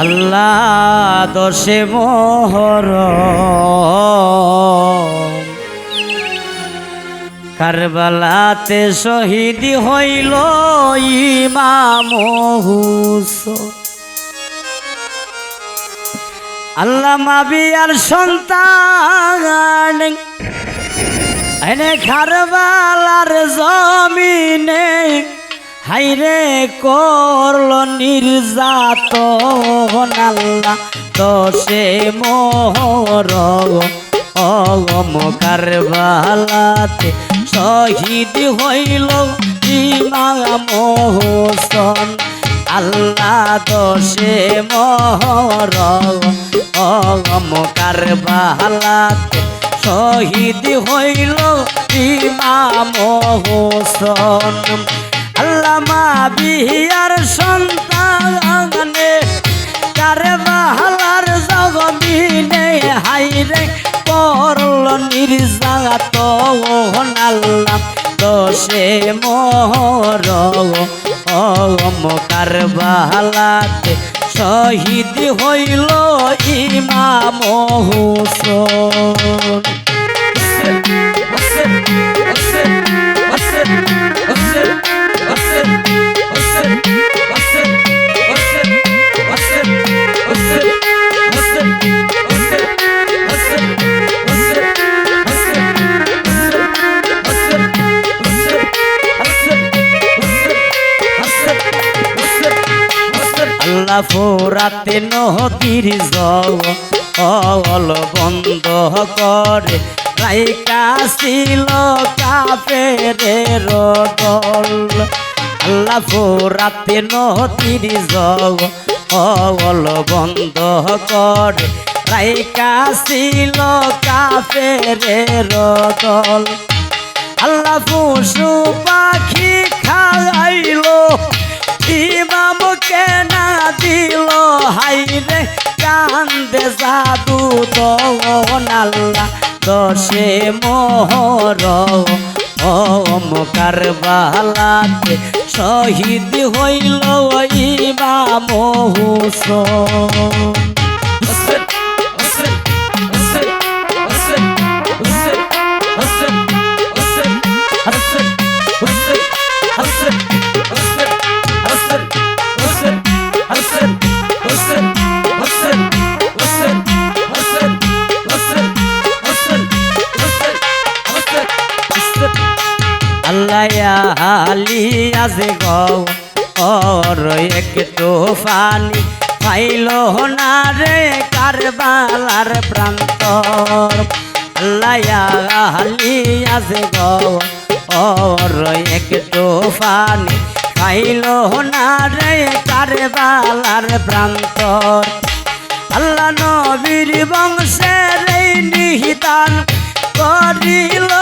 আল্লাহ দশে মোহর। কারবালাতে শহীদ হইল ইমাম আল্লাহ মাবিয়ার সন্তান। এনে খারবালার জমিনে হাইরে করল নির্যাত আল্লাহ দশে মোহর অগম কারবালাতে শহীদ হইল ইমাম হোসন। আল্লাহ দশে মোহর অগম কারবালাতে শহীদ হইল ইমাম হোসন। আল্লামা বিহিয়ার সন্তানে কারবালার জগমিনে হাইরে করল নির্যাত আল্লাহ। দশে মোহর অম কারবালাতে শহীদ হইল ইমাম হোসেন। আল্লাহ ফোরাতে নদীর জল বন্ধ করে। রাইকা ছিল কাপের দল। আল্লাহ ফোরাতে জল অল বন্ধ করে। রাইকা ছিল কাপের দল আল্লাহ পশু পাখি খাইলো ইমাম কেনা দিল। হাইরে কান্দে জাদু আল্লাহ দশে মোহর ওম কারবালাতে শহীদ হইল ইমাম হুসেন আল্লাহ আলি আছে গর একটু ফানি পাইল না রে কারবালার প্রান্ত আল্লাহ আলি আছে গর একটু ফানি পাইল না রে কারবালার প্রান্ত আল্লাহ নবীর বংশের নিহিতান করিল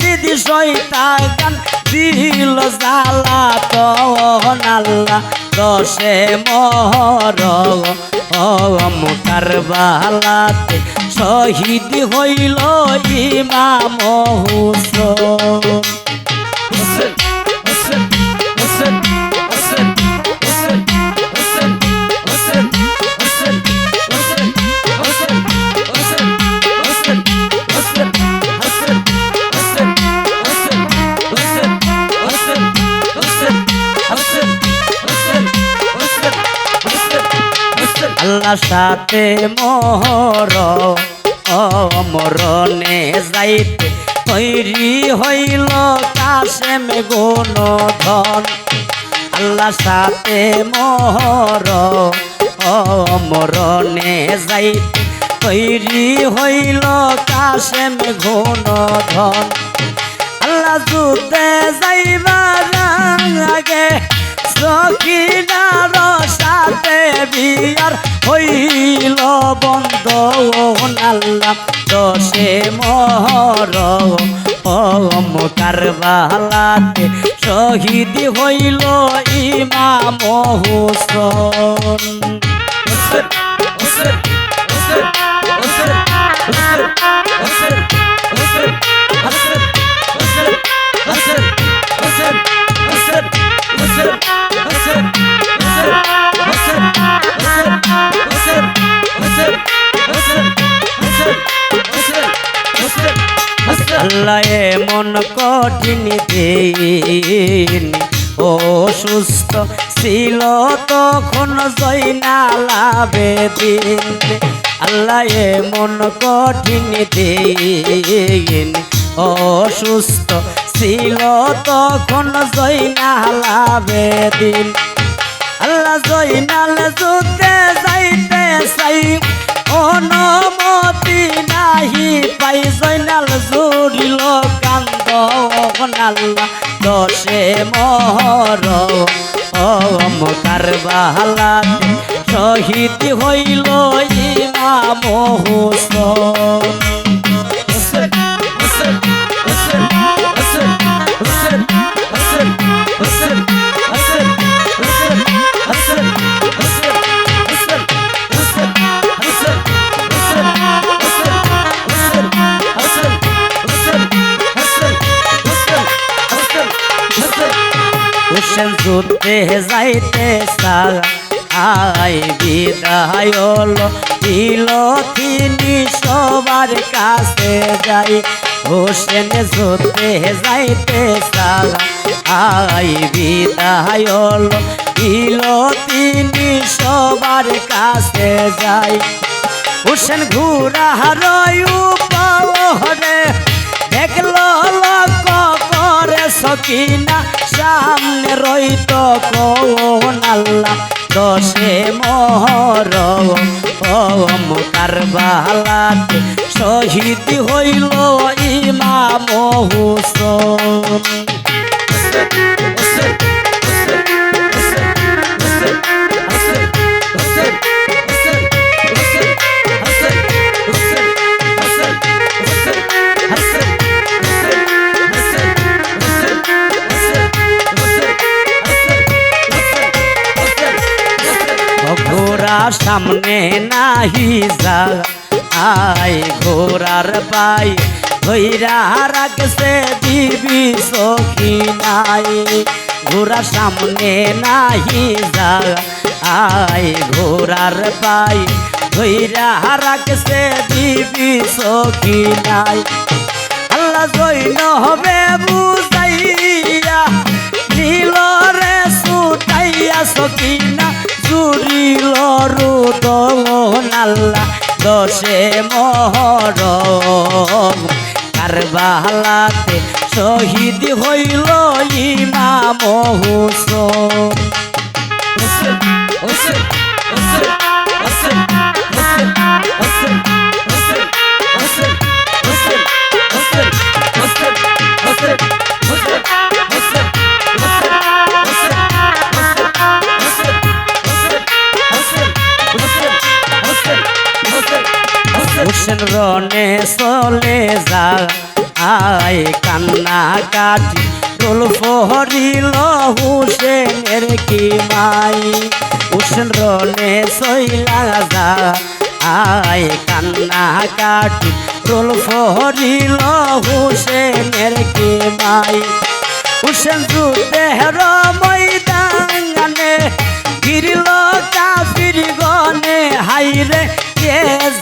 দিদি শৈতান দিল জালা তখন আল্লাহ দশে মহর। অমকার বালাতে শহীদ হইল ইমাম হুসেন। আল্লাহ সাথে মোহর, অমরণে যাইতে তৈরি হইল কাশেম গুণ ধন আল্লাহ সাথে মোহর, অমরণে যাইতে তৈরি হইল কাশেম গুণ ধন আল্লাহ যুদ্ধে যাইবার আগে সখিনার সাথে বিয়ার হইল বন্ধ আল্লাহ। দশে মহর ওম কারবালাতে শহীদ হইল ইমাম হোসেন আল্লাহ মন কঠিন দিন। ও সুস্থ ছিল তখন জৈনালাবে দিন। আল্লাহ এমন কঠিন দিন। অসুস্থ ছিল তখন জৈনালাবে দিন। আল্লাহ জৈনাল যুদ্ধে যাইতে চাই। অনুমতি নাহি পাই জৈনাল জুড়িল কান্দ আল্লাহ দশে মহর। অমকার বাহালা শহীদ হইল ইমাম হোসেন। হুসেন যুদ্ধে যাইতে আই বিদায় দিল তিনি সবার কাছে যাই। হোসেন যুদ্ধে যাইতে আই বিদায় দিল তিনি সবার কাছে যাই। হুসেন ঘুরা হারয় দেখল লোক সকিনা সামনে রইত কোন দশে মোহর ওম কারবালাতে শহীদ হইল ইমাম হুসন। ঘোড়া সামনে নাহি যা। আই ঘোড়ার পাই ধৈরা রাখছে দিবি সখী নাই। ঘোড়া সামনে নাহি যা। আই ঘোড়ার পাই ধৈরা রাখছে দিবি সখী নাই। আল্লাহ জৈন হবে বুঝাইয়া নীল রে সুটাইয়া সকিনা চুরিল রুদন আল্লাহ দশে মহর কারবালাতে শহীদ হইল ইমাম হুসেন। রোল ফহরিল হুসেনের কি মাই? হুসেন রনে চইলা যা আয় কান্না কাটি রোল ফহরিল হুসেনের কি মাই? হুসেন যুদ্ধের ময়দানে গিরিল কাফির গনে হাইরে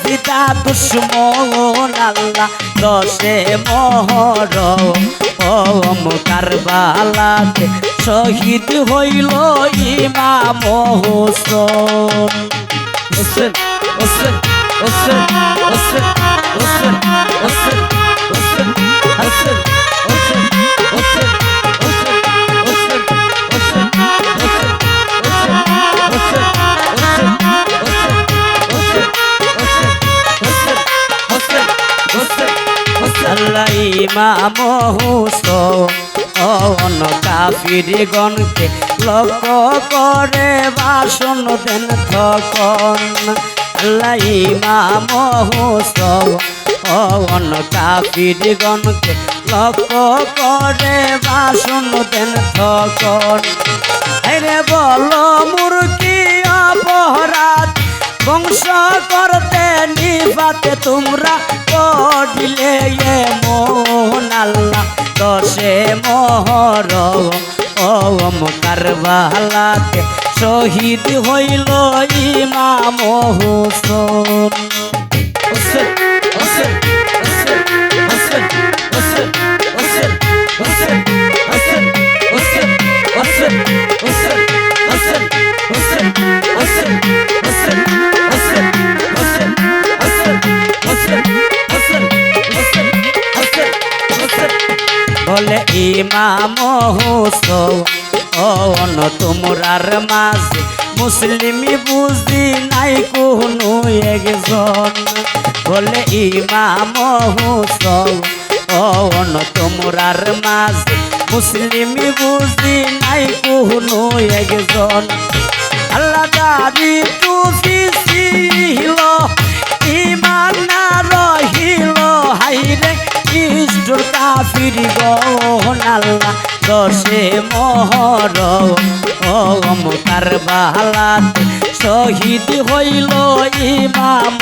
জিতা দুশ্মন আল্লাহ দশে মোহর। ওম কারবালাতে শহীদ হইল ইমাম হোসেন। হোসেন হোসেন হোসেন হোসেন হোসেন হোসেন হোসেন হোসেন। ইমাম হুসন কাফির গণকে লক্ষ্য করে বাসন দেন তখন। আল্লাহ ইমাম হুসন কাফির গণকে লক্ষ্য করে বাসন দেন তখন। আরে বলো মুরকি অপরাধ বংশ করতে নিবাতে তোমরা করিলে এ মোহন আল্লাহ। দশে মোহর ওম কারবালাতে শহীদ হইল ইমাম হোসেন। ইমাম হুসন তোমরার মাঝে মুসলিমি বুঝি নাই কোনো একজন। বলে ইমাম হুসন তোমরার মাঝে মুসলিমি বুঝি নাই কোনো একজন। আল্লাহ দাদি ছিল ইমান না রহিল হাইরে কাফুর কাফির নাল্লা দশে মহর ওম তার শহীদ হইল ইমাম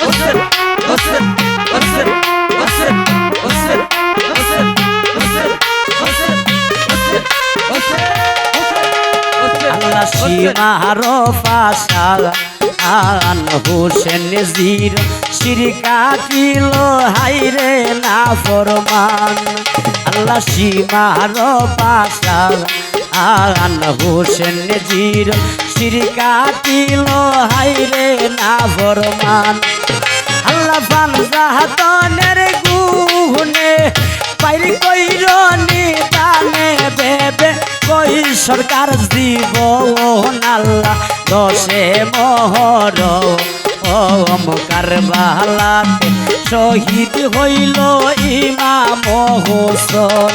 হুসেন সীমার পাশা আন হোসেন জির শিরকা কিল, হাইরে না ফরমান। আল্লাহ সীমার পাশা আন হোসেন জির শিরকা কিল, হাইরে না ফরমান। আল্লাহ পান জাহাতনের গুহনে, পাইরি কইর নিদানে বেবে কই সরকার দিব? নাল্লা দশে মহর। অমকার বালাতে শহীদ হইল ইমাম হোসন।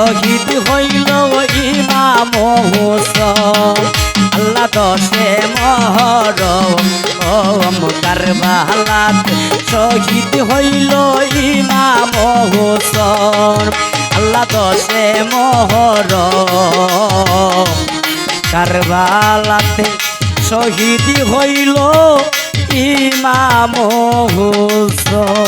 শহীদ হইল ইমাম হোসন। আল্লাহ দশে মহর কারবালাতে শহীদ হইল ইমাম হোসন। আল্লাহ দশে মহর কারবালাতে শহীদ হইল ইমাম হুসন।